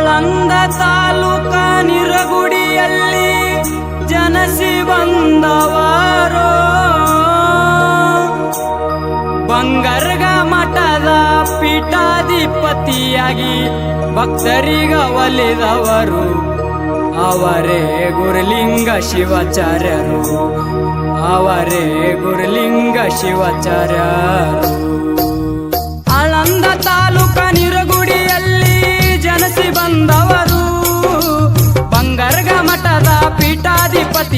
ಆಳಂದ ತಾಲೂಕ ನಿರಗುಡಿಯಲ್ಲಿ ಜನಸಿ ಬಂದವರು. ಬಂಗರ್ಗ ಮಠದ ಪೀಠಾಧಿಪತಿಯಾಗಿ ಭಕ್ತರಿಗ ಒಲಿದವರು. ಅವರೇ ಗುರುಲಿಂಗ ಶಿವಾಚಾರ್ಯರು. ಅವರೇ ಗುರುಲಿಂಗ ಶಿವಾಚಾರ್ಯರು.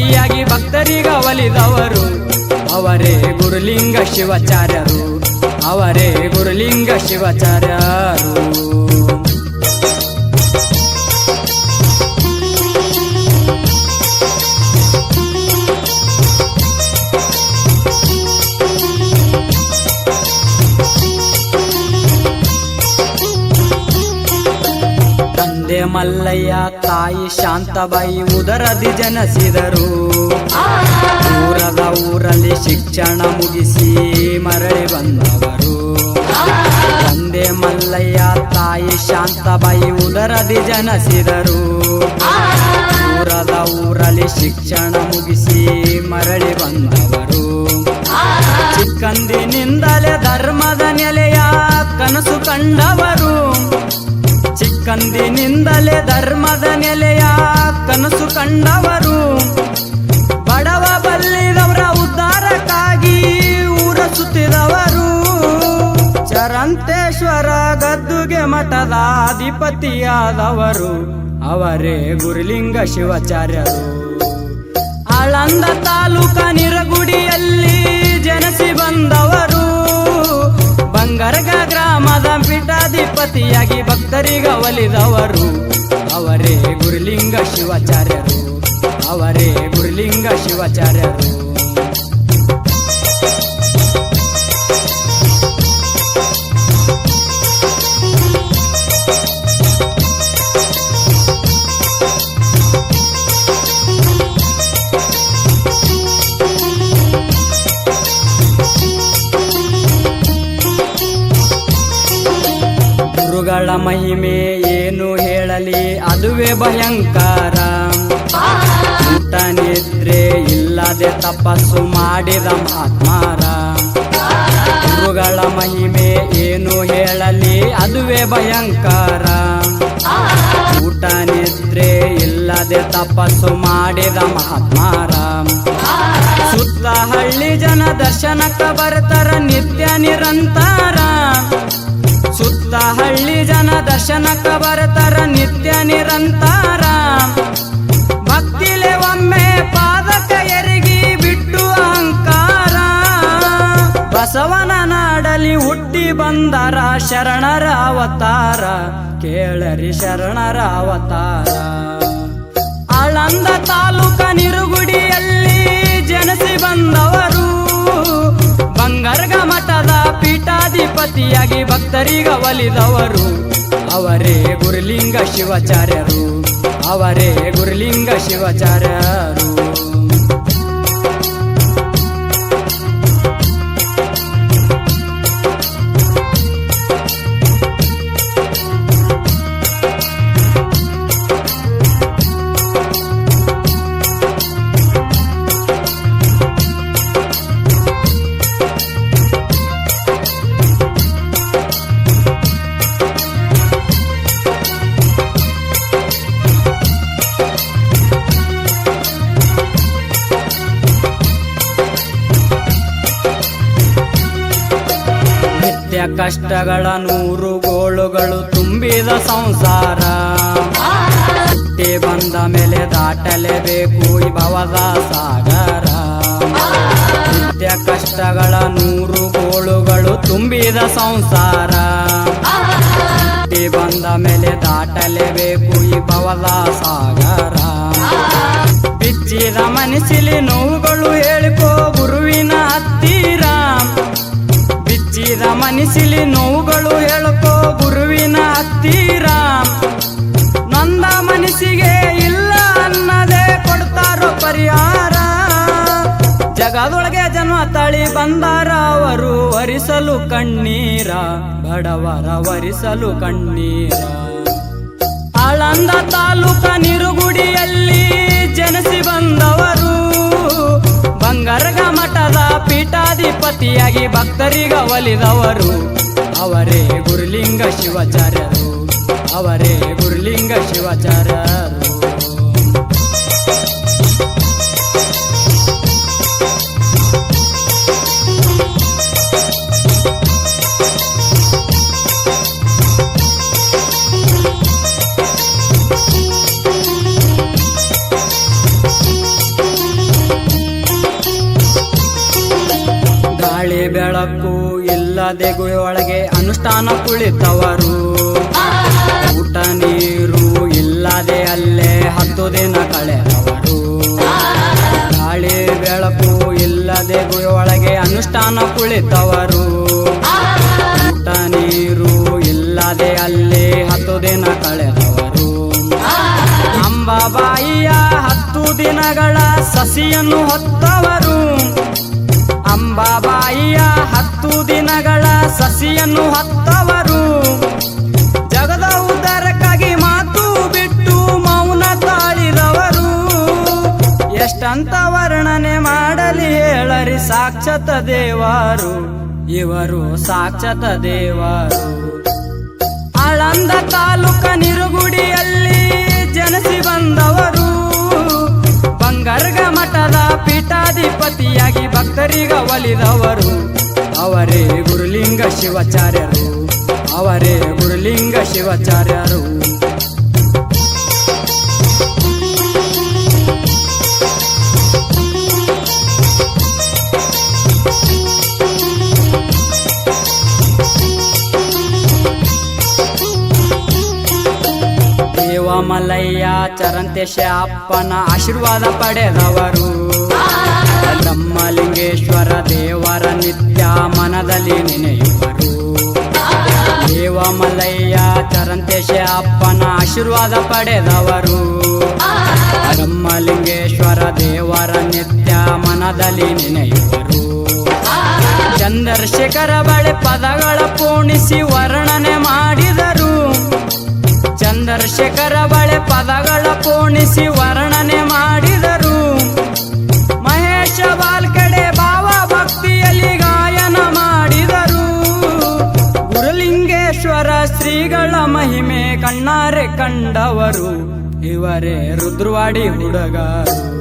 ಪೀಠಾಧಿಪತಿಯಾಗಿ ಭಕ್ತರಿಗ ಒಲಿದವರು ಅವರೇ ಗುರುಲಿಂಗ ಶಿವಾಚಾರ್ಯರು. ಅವರೇ ಗುರುಲಿಂಗ ಶಿವಾಚಾರ್ಯರು. ತಂದೆ ಮಲ್ಲಯ್ಯ ತಾಯಿ ಶಾಂತಬಾಯಿ ಉದರದಿ ಜನಿಸಿದರು. ದೂರದ ಊರಲ್ಲಿ ಶಿಕ್ಷಣ ಮುಗಿಸಿ ಮರಳಿ ಬಂದವರು. ತಂದೆ ಮಲ್ಲಯ್ಯ ತಾಯಿ ಶಾಂತಬಾಯಿ ಉದರದಿ ಜನಿಸಿದರು. ದೂರದ ಊರಲ್ಲಿ ಶಿಕ್ಷಣ ಮುಗಿಸಿ ಮರಳಿ ಬಂದವರು. ಚಿಕ್ಕಂದಿನಿಂದಲೇ ಧರ್ಮದ ನೆಲೆಯ ಕನಸು ಕಂಡವರು. ಚಿಕ್ಕಂದಿನಿಂದಲೇ ಧರ್ಮದ ನೆಲೆಯ ಕನಸು ಕಂಡವರು. ಬಡವ ಬಲ್ಲಿದವರ ಉದ್ಧಾರಕ್ಕಾಗಿ ಊರ ಸುತ್ತಿದವರು ಚರಂತೇಶ್ವರ ಗದ್ದುಗೆ ಮಠದ ಅಧಿಪತಿಯಾದವರು. ಅವರೇ ಗುರುಲಿಂಗ ಶಿವಾಚಾರ್ಯರು. ಆಳಂದ ತಾಲೂಕ ನಿರಗುಡಿಯಲ್ಲಿ ಜನಿಸಿ ಬಂದವರು. ಬಂಗರ್ಗ ಗ್ರಾಮದ ಪೀಠಾಧಿಪತಿಯಾಗಿ ಭಕ್ತರಿಗ ಒಲಿದವರು ಅವರೇ ಗುರುಲಿಂಗ ಶಿವಾಚಾರ್ಯರು. ಅವರೇ ಗುರುಲಿಂಗ ಶಿವಾಚಾರ್ಯರು. ಮಹಿಮೆ ಏನು ಹೇಳಲಿ, ಅದುವೇ ಭಯಂಕರ. ಊಟ ನಿದ್ರೆ ಇಲ್ಲದೆ ತಪಸ್ಸು ಮಾಡಿದ ಮಹಾತ್ಮಾರ. ಗುರುಗಳ ಮಹಿಮೆ ಏನು ಹೇಳಲಿ, ಅದುವೇ ಭಯಂಕರ. ಊಟ ನಿದ್ರೆ ಇಲ್ಲದೆ ತಪಸ್ಸು ಮಾಡಿದ ಮಹಾತ್ಮಾರ. ಸುತ್ತ ಹಳ್ಳಿ ಜನ ದರ್ಶನಕ್ಕ ಬರ್ತಾರ, ನಿತ್ಯ ನಿರಂತರ. ಸುತ್ತ ಹಳ್ಳಿ ಜನ ದರ್ಶನಕ್ಕ ಬರ್ತಾರ ನಿತ್ಯ ನಿರಂತರ. ಭಕ್ತಿಲೆ ಒಮ್ಮೆ ಪಾದಕ ಎರಿಗಿ ಬಿಟ್ಟು ಅಹಂಕಾರ. ಬಸವನ ನಾಡಲಿ ಹುಟ್ಟಿ ಬಂದರ ಶರಣರ ಅವತಾರ. ಕೇಳರಿ ಶರಣರ ಅವತಾರ. ಆಳಂದ ತಾಲೂಕ ನಿರುಗುಡಿಯಲ್ಲಿ ಜನಸಿ ಬಂದವರು. ಪೀಠಾಧಿಪತಿಯಾಗಿ ಭಕ್ತರಿಗ ಒಲಿದವರು ಅವರೇ ಗುರುಲಿಂಗ ಶಿವಾಚಾರ್ಯರು. ಅವರೇ ಗುರುಲಿಂಗ ಶಿವಾಚಾರ್ಯರು. ಕಷ್ಟಗಳ ನೂರು ಗೋಳುಗಳು ತುಂಬಿದ ಸಂಸಾರ. ಹುಟ್ಟಿ ಬಂದ ಮೇಲೆ ದಾಟಲೇಬೇಕು ಈ ಭವದ ಸಾಗರ. ನಿತ್ಯ ಕಷ್ಟಗಳ ನೂರು ಗೋಳುಗಳು ತುಂಬಿದ ಸಂಸಾರ. ಹುಟ್ಟಿ ಬಂದ ಮೇಲೆ ದಾಟಲೇಬೇಕು ಈ ಭವದ ಸಾಗರ. ಬಿಚ್ಚಿದ ಮನಸ್ಸಿಲಿ ನೋವುಗಳು ಹೇಳಿಕೋ ಗುರುವಿನ ಹತ್ತಿರ. ಮನಸ್ಸಿಲಿ ನೋವುಗಳು ಹೇಳ್ಕೋ ಗುರುವಿನ ಹತ್ತಿರ. ನಂದ ಮನಸ್ಸಿಗೆ ಇಲ್ಲ ಅನ್ನದೇ ಕೊಡ್ತಾರೋ ಪರಿಹಾರ. ಜಗದೊಳಗೆ ಜನ್ಮ ತಳಿ ಬಂದಾರ ಅವರು ವರಿಸಲು ಕಣ್ಣೀರ. ಬಡವರ ವರಿಸಲು ಕಣ್ಣೀರ. ಆಳಂದ ತಾಲೂಕ ನಿರುಗುಡಿಯಲ್ಲಿ ಜನಿಸಿ ಬಂದವರು ಪೀಠಾಧಿಪತಿಯಾಗಿ ಭಕ್ತರಿಗ ಒಲಿದವರು ಅವರೇ ಗುರುಲಿಂಗ ಶಿವಾಚಾರ್ಯರು. ಅವರೇ ಗುರುಲಿಂಗ ಶಿವಾಚಾರ್ಯರು. ಒಳಗೆ ಅನುಷ್ಠಾನ ಕುಳಿತವರು. ಊಟ ನೀರು ಇಲ್ಲದೆ ಅಲ್ಲೇ ಹತ್ತು ದಿನ ಕಳೆದವರು. ಗಾಳಿ ಬೆಳಕು ಇಲ್ಲದೆ ಗುಹೆಯೊಳಗೆ ಅನುಷ್ಠಾನ ಕುಳಿತವರು. ಊಟ ನೀರು ಇಲ್ಲದೆ ಅಲ್ಲೇ ಹತ್ತು ದಿನ ಕಳೆದವರು. ಅಂಬಾಬಾಯಿಯ ಹತ್ತು ದಿನಗಳ ಸಸಿಯನ್ನು ಹೊತ್ತವರು. ಅಂಬಾಬಾಯಿಯ ಹತ್ತು ದಿನಗಳ ಸಸಿಯನ್ನು ಹತ್ತವರು. ಜಗದ ಉದ್ಧಾರಕ್ಕಾಗಿ ಮಾತು ಬಿಟ್ಟು ಮೌನ ತಾಳಿದವರು. ಎಷ್ಟಂತ ವರ್ಣನೆ ಮಾಡಲಿ ಹೇಳರಿ ಸಾಕ್ಷತ ದೇವರು. ಇವರು ಸಾಕ್ಷತ ದೇವರು. ಅಳಂದ ತಾಲೂಕ ನಿರುಗುಡಿಯಲ್ಲಿ ಜನಿಸಿ ಬಂದವರು. ಪೀಠಾಧಿಪತಿಯಾಗಿ ಭಕ್ತರಿಗ ಒಲಿದವರು ಅವರೇ ಗುರುಲಿಂಗ ಶಿವಾಚಾರ್ಯರು ಅವರೇ ಗುರುಲಿಂಗ ಶಿವಾಚಾರ್ಯರು ದೇವಮಲಯ್ಯ ಚರಂತೇಶ ಅಪ್ಪನ ಆಶೀರ್ವಾದ ಪಡೆದವರು ಬ್ರಹ್ಮಲಿಂಗೇಶ್ವರ ದೇವರ ನಿತ್ಯ ಮನದಲ್ಲಿ ನೆನೆಯುವರು. ದೇವಮಲಯ್ಯ ಚರಂತೇಶ ಅಪ್ಪನ ಆಶೀರ್ವಾದ ಪಡೆದವರು. ಬ್ರಹ್ಮಲಿಂಗೇಶ್ವರ ದೇವರ ನಿತ್ಯ ಮನದಲ್ಲಿ ನೆನೆಯುವರು. ಚಂದ್ರಶೇಖರ ಬಳಿ ಪದಗಳ ಪೂಣಿಸಿ ವರ್ಣನೆ ಮಾಡಿದರು. ಚಂದ್ರಶೇಖರ ಬಳಿ ಪದಗಳ ಪೂಣಿಸಿ ವರ್ಣನೆ ಮಾಡಿದರು. ಭಾವ ಭಕ್ತಿಯಲ್ಲಿ ಗಾಯನ ಮಾಡಿದರು. ಗುರುಲಿಂಗೇಶ್ವರ ಶ್ರೀಗಳ ಮಹಿಮೆ ಕಣ್ಣಾರೆ ಕಂಡವರು. ಇವರೇ ರುದ್ರವಾಡಿ ಹುಡುಗರು.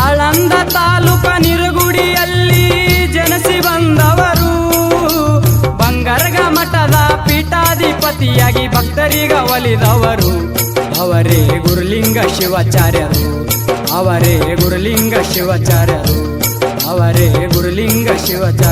ಆಳಂದ ತಾಲೂಕ ನಿರುಗುಡಿಯಲ್ಲಿ ಜನಿಸಿ ಬಂದವರು. ಬಂಗಾರಗ ಮಠದ ಪೀಠಾಧಿಪತಿಯಾಗಿ ಭಕ್ತರಿಗ ಒಲಿದವರು. ಅವರೇ ಗುರುಲಿಂಗ ಶಿವಾಚಾರ್ಯರು. ಅವರೇ ಗುರುಲಿಂಗ ಶಿವಾಚಾರ್ಯರು ಅವರೇ ಗುರುಲಿಂಗ ಶಿವಾಚಾರ್ಯರು